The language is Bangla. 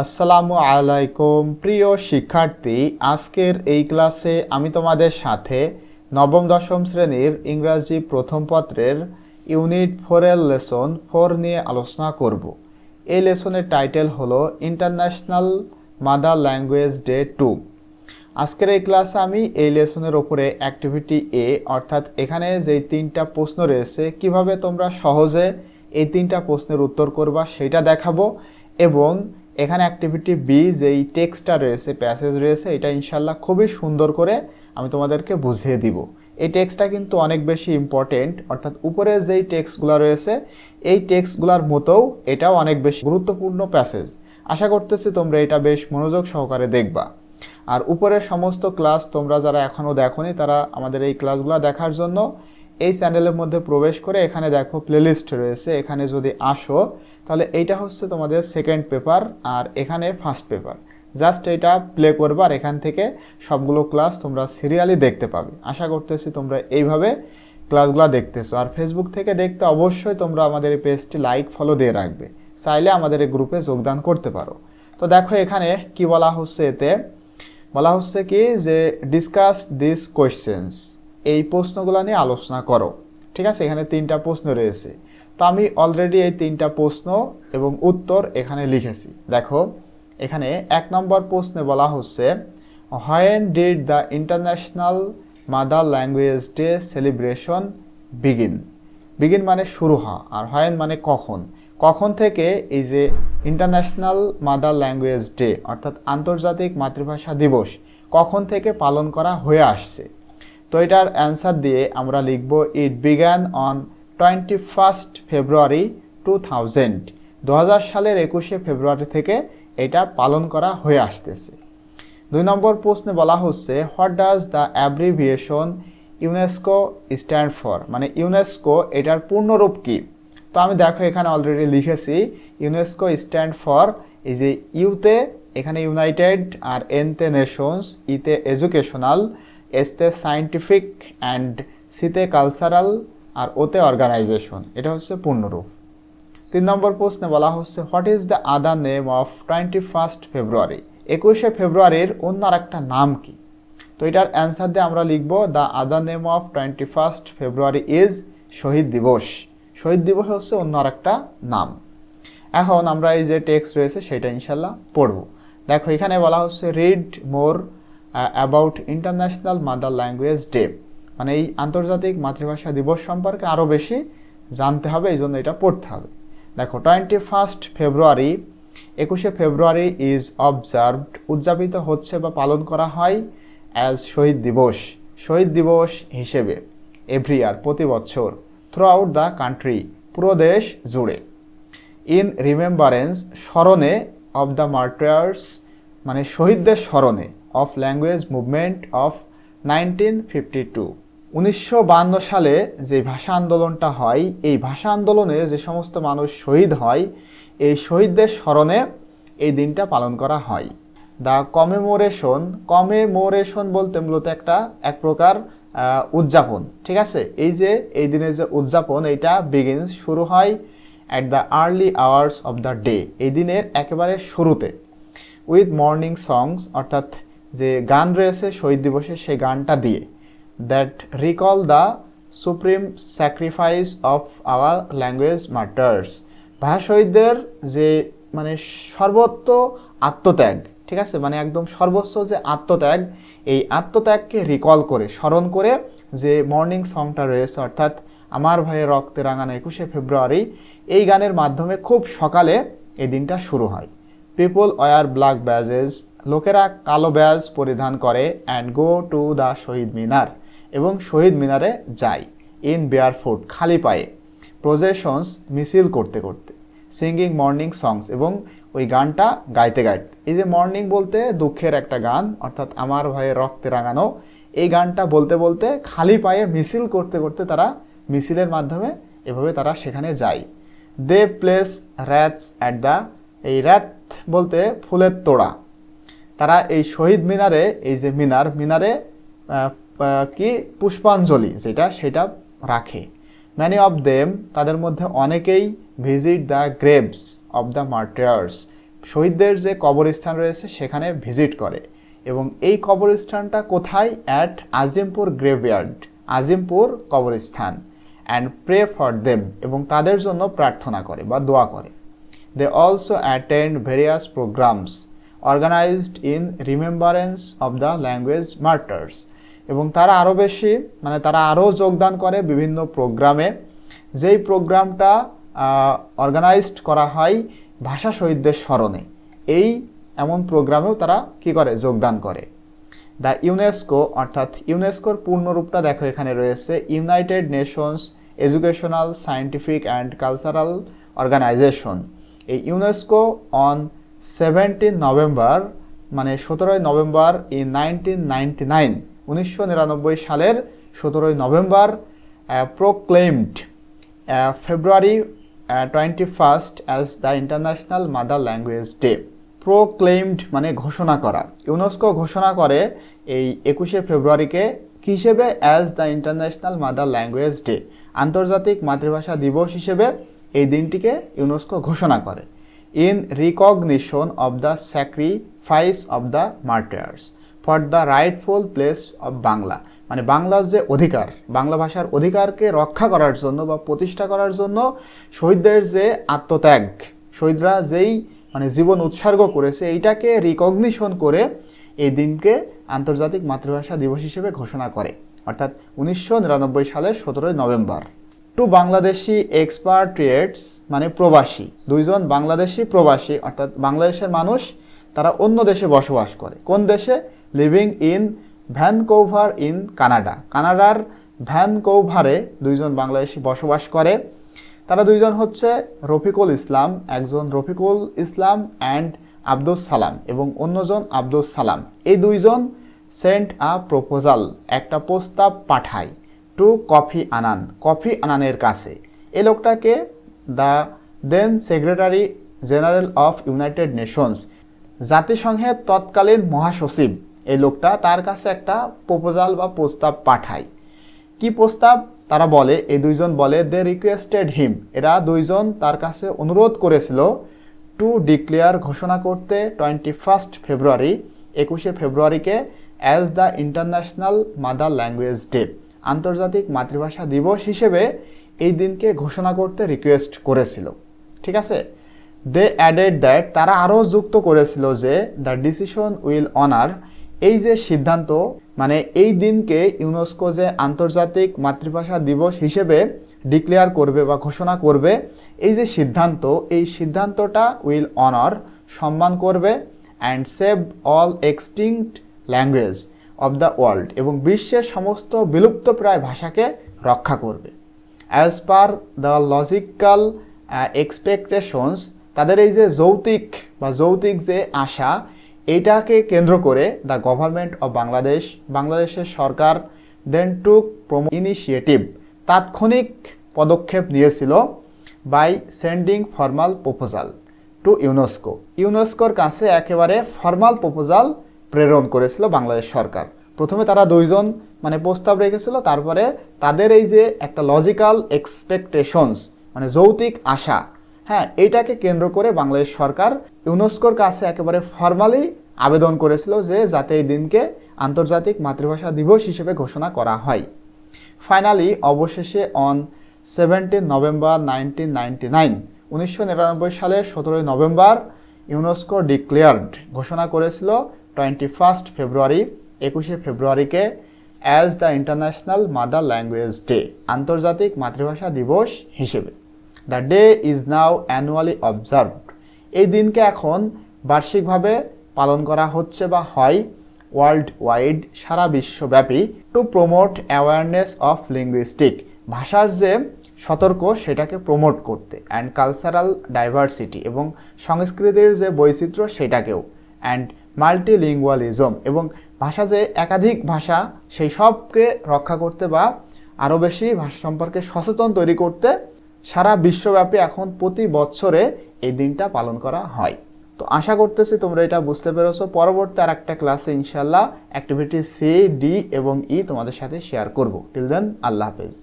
আসসালামু আলাইকুম, প্রিয় শিক্ষার্থী। আজকের এই ক্লাসে আমি তোমাদের সাথে নবম, দশম শ্রেণির ইংরাজি প্রথম পত্রের ইউনিট ফোরের লেসন ফোর নিয়ে আলোচনা করব। এই লেসনের টাইটেল হলো international mother language day two. আজকের এই ক্লাসে আমি এই লেসনের ওপরে অ্যাক্টিভিটি এ, অর্থাৎ এখানে যেই তিনটা প্রশ্ন রয়েছে, কীভাবে তোমরা সহজে এই তিনটা প্রশ্নের উত্তর করবা সেটা দেখাবো এবং এখানে অ্যাক্টিভিটি বি যেই টেক্সটটা রয়েছে প্যাসেজ রয়েছে, এটা ইনশাল্লাহ খুবই সুন্দর করে আমি তোমাদেরকে বুঝিয়ে দিব। এই টেক্সটটা কিন্তু অনেক বেশি ইম্পর্টেন্ট অর্থাৎ উপরে যেই টেক্সটগুলো রয়েছে, এই টেক্সটগুলোর মতোও এটাও অনেক বেশি গুরুত্বপূর্ণ প্যাসেজ আশা করতেছি তোমরা এটা বেশ মনোযোগ সহকারে দেখবা। আর উপরের সমস্ত ক্লাস তোমরা যারা এখনও দেখোনি, তারা আমাদের এই ক্লাসগুলো দেখার জন্য এই চ্যানেলের মধ্যে প্রবেশ করে এখানে দেখো প্লেলিস্ট রয়েছে, এখানে যদি আসো, তাহলে এইটা হচ্ছে তোমাদের সেকেন্ড পেপার আর এখানে ফার্স্ট পেপার জাস্ট এটা প্লে করবা আর এখান থেকে সবগুলো ক্লাস তোমরা সিরিয়ালি দেখতে পাবে। আশা করতেছি তোমরা এইভাবে ক্লাসগুলো দেখতেছো। আর ফেসবুক থেকে দেখতে অবশ্যই তোমরা আমাদের এই পেজটি লাইক ফলো দিয়ে রাখবে। চাইলে আমাদের এই গ্রুপে যোগদান করতে পারো। তো দেখো এখানে কি বলা হচ্ছে এতে? বলা হচ্ছে কি যে ডিসকাস দিস কোয়েশ্চেন্স এই প্রশ্নগুলো নিয়ে আলোচনা করো। ঠিক আছে? এখানে তিনটা প্রশ্ন রয়েছে। তো আমি অলরেডি এই তিনটা প্রশ্ন এবং উত্তর এখানে লিখেছি। দেখো, এখানে এক নম্বর প্রশ্নে বলা হচ্ছে when did the international mother language day celebration begin begin মানে শুরু হওয়া আর হোয়েন মানে কখন? কখন থেকে এই যে ইন্টারন্যাশনাল মাদার ল্যাঙ্গুয়েজ ডে অর্থাৎ আন্তর্জাতিক মাতৃভাষা দিবস, কখন থেকে পালন করা হয়ে আসছে? তো এটার অ্যান্সার দিয়ে আমরা লিখব it began on twenty first February two thousand দু হাজার সালের একুশে ফেব্রুয়ারি থেকে এটা পালন করা হয়ে আসতেছে। দুই নম্বর প্রশ্নে বলা হচ্ছে what does the abbreviation UNESCO stand for মানে ইউনেস্কো এটার পূর্ণরূপ কী? তো আমি দেখো এখানে অলরেডি লিখেছি ইউনেস্কো স্ট্যান্ড ফর এই যে ইউতে এখানে ইউনাইটেড আর এনতে নেশনস ইতে এডুকেশনাল এসতে সায়েন্টিফিক অ্যান্ড সিতে কালচারাল আর ওতে অর্গানাইজেশন এটা হচ্ছে পূর্ণরূপ। তিন নম্বর প্রশ্নে বলা হচ্ছে what is the other name of twenty first February একুশে ফেব্রুয়ারির অন্য আর একটা নাম কি? তো এটার অ্যান্সার দিয়ে আমরা লিখব the other name of twenty first February is Shaheed Dibas. Shaheed Dibas হচ্ছে অন্য আরেকটা নাম। এখন আমরা এই যে টেক্সট রয়েছে, সেটা ইনশাল্লাহ পড়ব। দেখো, এখানে বলা হচ্ছে read more about international mother language day মানে এই আন্তর্জাতিক মাতৃভাষা দিবস সম্পর্কে আরও বেশি জানতে হবে এই জন্য এটা পড়তে হবে। দেখো টোয়েন্টি ফার্স্ট ফেব্রুয়ারি একুশে ফেব্রুয়ারি ইজ অবজার্ভড উদযাপিত হচ্ছে বা পালন করা হয় অ্যাজ শহীদ দিবস। শহীদ দিবস হিসেবে এভরি ইয়ার প্রতি বছর থ্রু আউট দ্য কান্ট্রি পুরো দেশ জুড়ে। ইন রিমেম্বারেন্স স্মরণে অফ দ্য মার্টার্স মানে শহীদদের স্মরণে। Of language movement of nineteen fifty two উনিশশো সালে যে ভাষা আন্দোলনটা হয়, এই ভাষা আন্দোলনে যে সমস্ত মানুষ শহীদ হয়, এই শহীদদের স্মরণে এই দিনটা পালন করা হয়। দ্য কমেমোরেশন কমেমোরেশন বলতে মূলত একটা, এক প্রকার উদযাপন, ঠিক আছে? এই যে, এই দিনের যে উদযাপন এটা বিগিনস শুরু হয় at the early hours of the day এই দিনের একেবারে শুরুতে। উইথ মর্নিং সংস অর্থাৎ যে গান রয়েছে শহীদ দিবসে সেই গানটা দিয়ে। That recall the supreme sacrifice of our language martyrs ভাষা শহীদদের যে মানে সর্বত্র আত্মত্যাগ, ঠিক আছে? মানে একদম সর্বোচ্চ যে আত্মত্যাগ, এই আত্মত্যাগকে রিকল করে, স্মরণ করে যে মর্নিং সংটা রয়েছে, অর্থাৎ আমার ভয়ে রক্তে রাঙানো একুশে ফেব্রুয়ারি, এই গানের মাধ্যমে খুব সকালে এই দিনটা শুরু হয়। পিপল ওয়ার ব্ল্যাক ব্যাজেস লোকেরা কালো ব্যাজ পরিধান করে and go to the Shaheed Minar এবং শহীদ মিনারে যায় ইন বেয়ার ফুট খালি পায়ে। প্রজেশনস মিছিল করতে করতে সিঙ্গিং মর্নিং সংস এবং ওই গানটা গাইতে গাইতে। এই যে মর্নিং বলতে দুঃখের একটা গান, অর্থাৎ আমার ভয়ে রক্তে রাঙানো, এই গানটা বলতে বলতে খালি পায়ে মিছিল করতে করতে তারা মিছিলের মাধ্যমে এভাবে তারা সেখানে যায়। They place wreaths at the এই র্যাথ বলতে ফুলের তোড়া। তারা এই শহীদ মিনারে, এই যে মিনার, মিনারে কি পুষ্পাঞ্জলি যেটা, সেটা রাখে। ম্যানি অফ দেম তাদের মধ্যে অনেকেই visit the graves of the martyrs শহীদদের যে কবরস্থান রয়েছে, সেখানে ভিজিট করে। এবং এই কবরস্থানটা কোথায়? অ্যাট আজিমপুর গ্রেভয়ার্ড আজিমপুর কবরস্থান। অ্যান্ড প্রে ফর দেম এবং তাদের জন্য প্রার্থনা করে বা দোয়া করে। They also attend various programmes organised in remembrance of the language martyrs এবং তারা আরও বেশি মানে তারা আরও যোগদান করে বিভিন্ন প্রোগ্রামে। যেই প্রোগ্রামটা অর্গানাইজড করা হয় ভাষা শহীদদের স্মরণে। এই এমন প্রোগ্রামেও তারা কি করে? যোগদান করে। দ্য ইউনেস্কো অর্থাৎ ইউনেস্কোর পূর্ণরূপটা দেখো এখানে রয়েছে। United Nations Educational Scientific and Cultural Organisation এই ইউনেস্কো অন সেভেন্টিন নভেম্বর মানে সতেরোই নভেম্বর ইন নাইনটিন নাইনটি নাইন উনিশশো নিরানব্বই সালের সতেরোই November proclaimed February twenty first as the international mother language day proclaimed মানে ঘোষণা করা। ইউনেস্কো ঘোষণা করে এই একুশে ফেব্রুয়ারিকে কী হিসেবে? As the international mother language day আন্তর্জাতিক মাতৃভাষা দিবস হিসেবে এই দিনটিকে ইউনেস্কো ঘোষণা করে। In recognition of the sacrifice of the martyrs for the rightful place of Bangla. মানে বাংলার যে অধিকার, বাংলা ভাষার অধিকারকে রক্ষা করার জন্য বা প্রতিষ্ঠা করার জন্য শহীদদের যে আত্মত্যাগ, শহীদরা যেই মানে জীবন উৎসর্গ করেছে, এইটাকে রিকগনিশন করে এই দিনকে আন্তর্জাতিক মাতৃভাষা দিবস হিসেবে ঘোষণা করে। অর্থাৎ উনিশশো নিরানব্বই সালের সতেরোই নভেম্বর। টু বাংলাদেশি এক্সপার্টিয়েটস মানে প্রবাসী। দুইজন বাংলাদেশি প্রবাসী, অর্থাৎ বাংলাদেশের মানুষ, তারা অন্য দেশে বসবাস করে। কোন দেশে? Living in Vancouver in Canada কানাডার ভ্যানকোভারে দুইজন বাংলাদেশি বসবাস করে। তারা দুইজন হচ্ছে রফিকুল ইসলাম, একজন রফিকুল ইসলাম অ্যান্ড আব্দুল সালাম এবং অন্যজন আব্দুল সালাম। এই দুইজন সেন্ট আ প্রপোজাল একটা প্রস্তাব পাঠায়। টু কফি আনান, কফি আনানের কাছে। এই লোকটাকে the then secretary general of United Nations জাতিসংঘের তৎকালীন মহাসচিব এই লোকটা তার কাছে একটা প্রপোজাল বা প্রস্তাব পাঠায়। কি প্রস্তাব? তারা বলে এই দুইজন বলে দে রিকোয়েস্টেড হিম এরা দুইজন তার কাছে অনুরোধ করেছিল টু ডিক্লেয়ার ঘোষণা করতে টোয়েন্টি ফার্স্ট ফেব্রুয়ারি একুশে ফেব্রুয়ারিকে as the international mother language day আন্তর্জাতিক মাতৃভাষা দিবস হিসেবে এই দিনকে ঘোষণা করতে রিকোয়েস্ট করেছিল। ঠিক আছে? দে অ্যাডেড দ্যাট তারা আরও যুক্ত করেছিল যে দ্য ডিসিশন উইল অনার এই যে সিদ্ধান্ত মানে এই দিনকে ইউনেস্কো যে আন্তর্জাতিক মাতৃভাষা দিবস হিসেবে ডিক্লেয়ার করবে বা ঘোষণা করবে, এই যে সিদ্ধান্ত, এই সিদ্ধান্তটা উইল অনার সম্মান করবে and save all extinct language of the world এবং বিশ্বের সমস্ত বিলুপ্তপ্রায় ভাষাকে রক্ষা করবে। As per the logical expectations তাদের এই যে যৌতিক বা যৌতিক যে আশা এইটাকে কেন্দ্র করে দ্য গভর্নমেন্ট অফ বাংলাদেশ বাংলাদেশের সরকার দেন টুক প্রোমো ইনিশিয়েটিভ তাৎক্ষণিক পদক্ষেপ নিয়েছিল by sending formal proposal to UNESCO ইউনেস্কোর কাছে একেবারে ফর্মাল প্রপোজাল প্রেরণ করেছিল বাংলাদেশ সরকার। প্রথমে তারা দুইজন মানে প্রস্তাব রেখেছিল, তারপরে তাদের এই যে একটা লজিক্যাল এক্সপেকটেশনস মানে যৌতিক আশা হ্যাঁ এইটাকে কেন্দ্র করে বাংলাদেশ সরকার ইউনেস্কোর কাছে একেবারে ফর্মালি আবেদন করেছিল যে যাতে এই দিনকে আন্তর্জাতিক মাতৃভাষা দিবস হিসেবে ঘোষণা করা হয়। ফাইনালি অবশেষে on seventeen November nineteen ninety nine উনিশশো নিরানব্বই সালের সতেরোই নভেম্বর ইউনেস্কো ডিক্লেয়ার্ড ঘোষণা করেছিল টোয়েন্টি ফার্স্ট ফেব্রুয়ারি একুশে ফেব্রুয়ারিকে as the international mother language day আন্তর্জাতিক মাতৃভাষা দিবস হিসেবে। The day is now annually observed এই দিনকে এখন বার্ষিকভাবে পালন করা হচ্ছে বা হয় ওয়ার্ল্ড ওয়াইড সারা বিশ্বব্যাপী to promote awareness of linguistic ভাষার যে সতর্ক সেটাকে প্রমোট করতে অ্যান্ড কালচারাল ডাইভার্সিটি এবং সংস্কৃতির যে বৈচিত্র্য সেটাকেও অ্যান্ড মাল্টিলিঙ্গুয়ালিজম এবং ভাষা যে একাধিক ভাষা, সেই সবকে রক্ষা করতে বা আরও বেশি ভাষা সম্পর্কে সচেতন তৈরি করতে সারা বিশ্বব্যাপী এখন প্রতি বছরে এই দিনটা পালন করা হয়। তো আশা করতেছি তোমরা এটা বুঝতে পেরেছ। পরবর্তী আর একটা ক্লাসে ইনশাল্লাহ অ্যাক্টিভিটি সি ডি এবং ই তোমাদের সাথে শেয়ার করব। টিল দেন আল্লাহ হাফেজ।